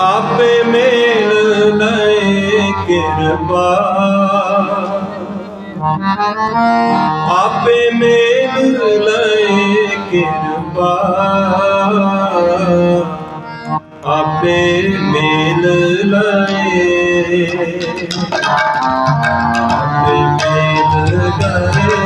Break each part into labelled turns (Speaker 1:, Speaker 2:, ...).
Speaker 1: ਆਪੇ ਮੇਲ ਲਏ ਕਿਰਪਾ। ਆਪੇ ਮੇਲ ਲਏ ਕਿਰਪਾ। ਆਪੇ ਮੇਲ ਲਏ। ਆਪੇ ਮੇਲ ਲਏ।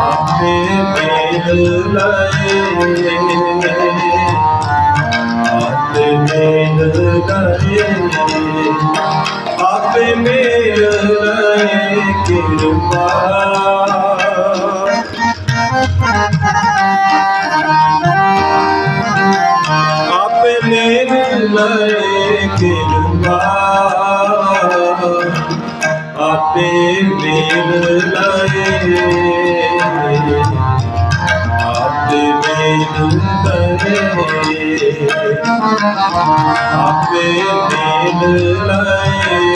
Speaker 1: ਆਪੇ ਮੇਲ ਲਏ। ਆਪੇ ਮੇਲ ਲਏ ਕਿਰਪਾ ਆਪੇ ਮੇਲ ਲਏ ਆਪੇ ਮੇਲ ਲਏ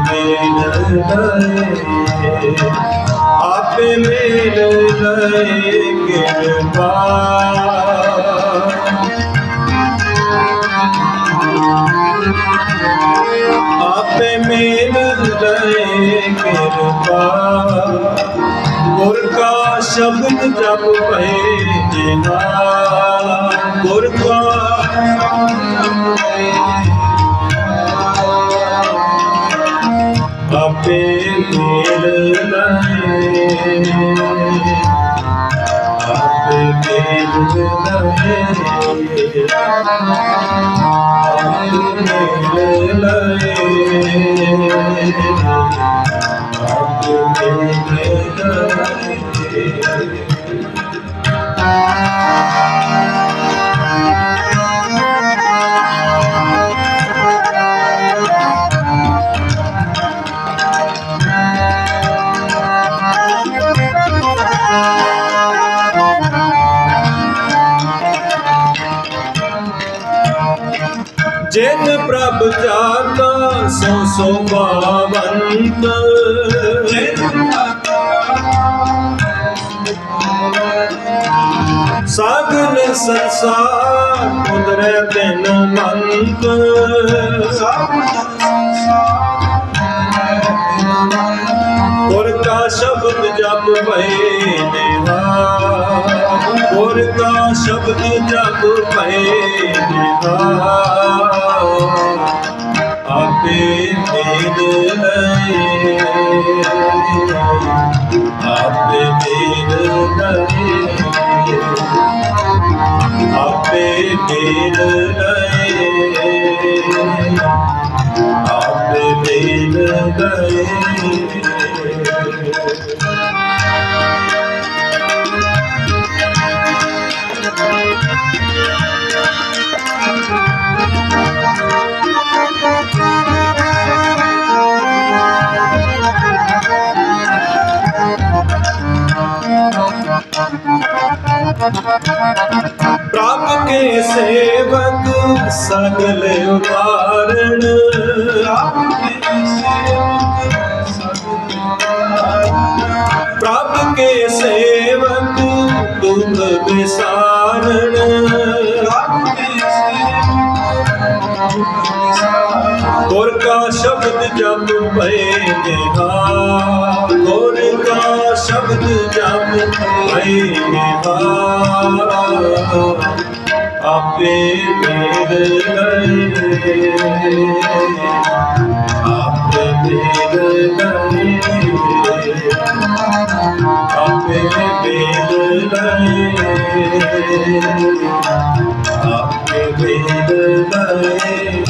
Speaker 1: ਮੇਲ ਲਏ ਆਪੇ ਮੇਲ ਲਏ ਆਪੇ ਮੇਲ ਲਏ ਕਿਰਪਾ। ਆਪੇ ਮੇਲ ਲਏ ਕਿਰਪਾ। ਗੁਰ ਕਾ ਸ਼ਬਦ ਜਪ ਭਏ ਜਿਨਾ ਗੁਰ ਕਾ ਆਪੇ ਮੇਲ ਲਏ ਆਪੇ ਮੇਲ ਲਏ ਜਿਨ ਜਾਤਾ ਸੋ ਸੋ ਭਾਵੰਤ ਸਾਗਨ ਸੰਸਾਰ ਉਦਰੇ ਤਿਨ ਮੰਤ। ਗੁਰ ਕਾ ਸ਼ਬਦ ਜਪ ਭਏ ਨਿਹਾਲ ਗੁਰ ਕਾ ਸ਼ਬਦ ਜਪ ਭਏ ਨਿਹਾਲ ਆਪੇ ਮੇਲ ਲਏ ਆਪੇ ਪ੍ਰਭ ਕੇ ਸੇਵਕ ਸਗਲ ਉਤਾਰਣ ਗੁਰ ਕਾ ਸ਼ਬਦ ਜਪ ਭਏ ਨਿਹਾਲ ਗੁਰ ਕਾ ਸ਼ਬਦ ਜਪ ਭਏ ਨਿਹਾਲ ਆਪੇ ਮੇਲ ਲਏ ਆਪੇ ਮੇਲ ਲਏ ਆਪੇ ਮੇਲ ਲਏ ਆਪੇ ਮੇਲ ਲਏ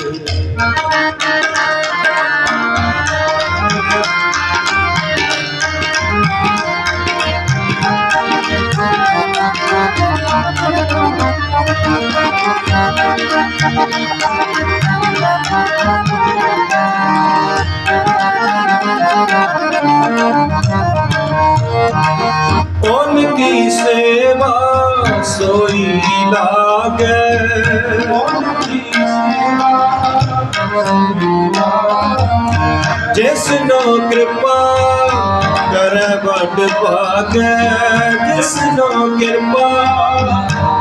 Speaker 1: ਕਿਰਪਾ ਕਰੈ ਵੱਡ ਭਾਗੈ ਜਿਸਨੋ ਕਿਰਪਾ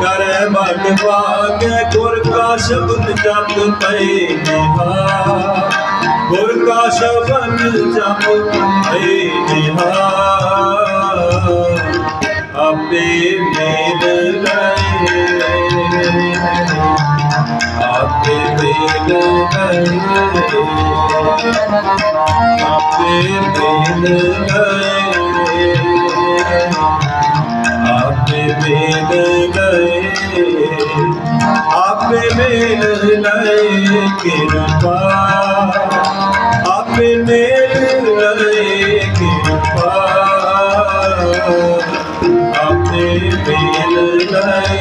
Speaker 1: ਕਰੈ ਵੱਡ ਭਾਗੈ, ਗੁਰ ਕਾ ਸ਼ਬਦ ਜਪ ਪਏ ਨਿਹਾਲ। ਗੁਰ ਕਾ ਸ਼ਬਦ ਜਪ ਪਏ ਨਿਹਾਲ। ਆਪੇ ਮੇ ਆਪੇ ਮੇਲ ਲਏ ਲਏ ਆਪੇ ਮੇਲ ਲਏ ਆਪੇ ਮੇਲ ਲਏ ਕਿਰਪਾ ਆਪੇ ਮੇਲ ਲਏ ਕਿਰਪਾ ਆਪੇ ਮੇਲ ਲਏ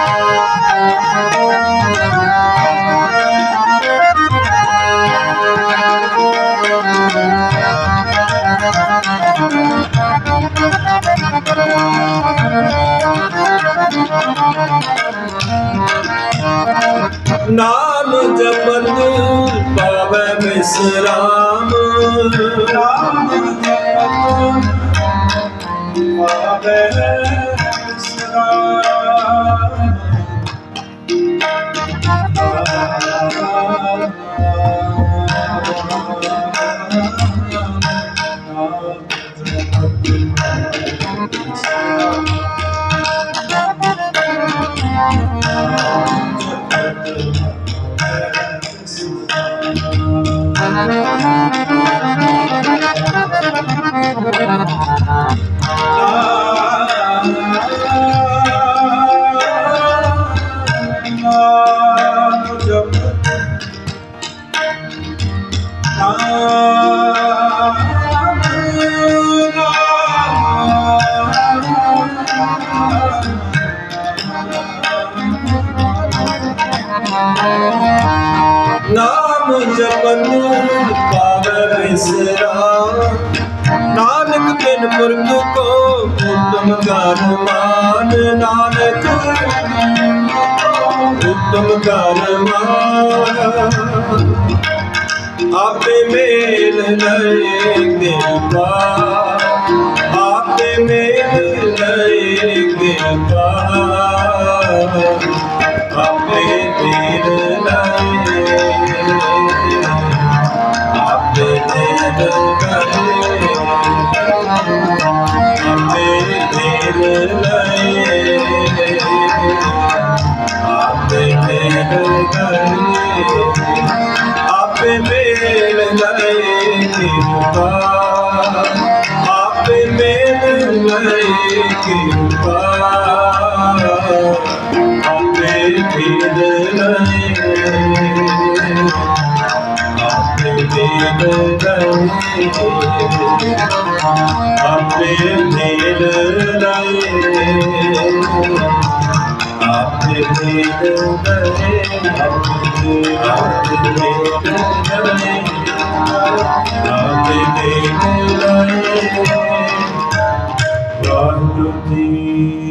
Speaker 1: ਨਾਮ ਜਪਤ ਪਾਵੈ ਬਿਸਰਾਮ ਨਾਮ ਜਪਤ ਪਾਵੈ ਬਿਸਰਾਮ ਨਾਮ ਜਪਨ ਪਾਵੈ ਬਿਸਰਾ। ਨਾਨਕ ਬਿਨ ਪੁਰਖ ਕੋ ਉਤਮ ਕਰ ਮਾਨ ਨਾਨਕ ਉਤਮ ਕਰ ਮਾਨ ਆਪੇ ਮੇਲ ਲਏ ਕਿਰਪਾ ਆਪੇ ਮੇਲ ਲਏ ਆਪੇ ਮੇਲ ਲਏ ਆਪੇ ਮੇਲ ਲਏ ਆਪੇ ਮੇਲ ਲਏ। ਆਪੇ